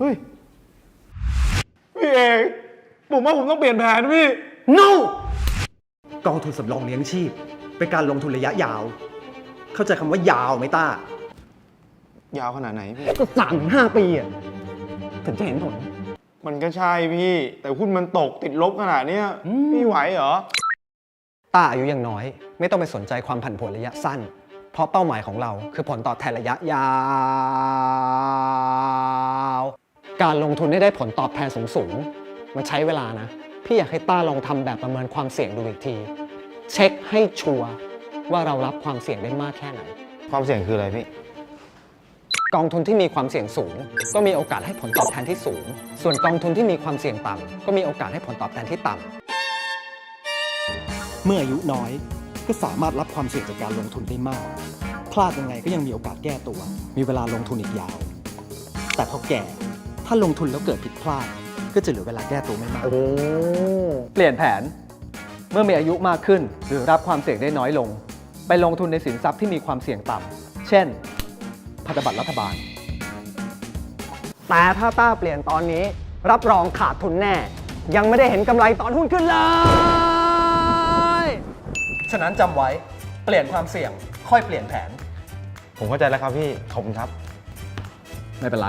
เองผมว่าผมต้องเปลี่ยนแผนพี่ no กองทุนสำรองเลี้ยงชีพ เป็นการลงทุนระยะยาว เข้าใจคำว่ายาวไหมต้ายาวขนาดไหนพี่ ก็สามห้าปีอะถึงจะเห็นผล มันก็ใช่พี่ แต่หุ้นมันตกติดลบขนาดเนี้ยอืมพี่ไหวเหรอ ต้าอายุยังน้อย ไม่ต้องไปสนใจความผันผวนระยะสั้น เพราะเป้าหมายของเราคือผลตอบแทนระยะยาว การลงทุนให้ได้ผลตอบแทนสูงสูงๆ มันใช้เวลานะ พี่อยากให้ต้าลองทำแบบประเมินความเสี่ยงดูอีกที เช็คให้ชัวร์ว่าเรารับความเสี่ยงได้มากแค่ไหน ความเสี่ยงคืออะไรพี่ กองทุนที่มีความเสี่ยงสูง ก็มีโอกาสให้ผลตอบแทนที่สูง ส่วนกองทุนที่มีความเสี่ยงต่ำก็มีโอกาสให้ผลตอบแทนที่ต่ำเมื่ออายุน้อยก็สามารถรับความเสี่ยงจากการลงทุนได้มาก พลาดยังไงก็ยังมีโอกาสแก้ตัว มีเวลาลงทุนอีกยาว แต่พอแก่ ถ้าลงทุนแล้วเกิดผิดพลาด ก็จะเหลือเวลาแก้ตัวไม่มากเปลี่ยนแผนเมื่อมีอายุมากขึ้น หรือรับความเสี่ยงได้น้อยลง ไปลงทุนในสินทรัพย์ที่มีความเสี่ยงต่ำเช่น พันธบัตรรัฐบาล แต่ถ้าต้าเปลี่ยนตอนนี้ รับรองขาดทุนแน่ ยังไม่ได้เห็นกำไรตอนหุ้นขึ้นเลย ฉะนั้นจำไว้เปลี่ยนความเสี่ยง ค่อยเปลี่ยนแผน ผมเข้าใจแล้วครับพี่ ขอบคุณครับ ไม่เป็นไร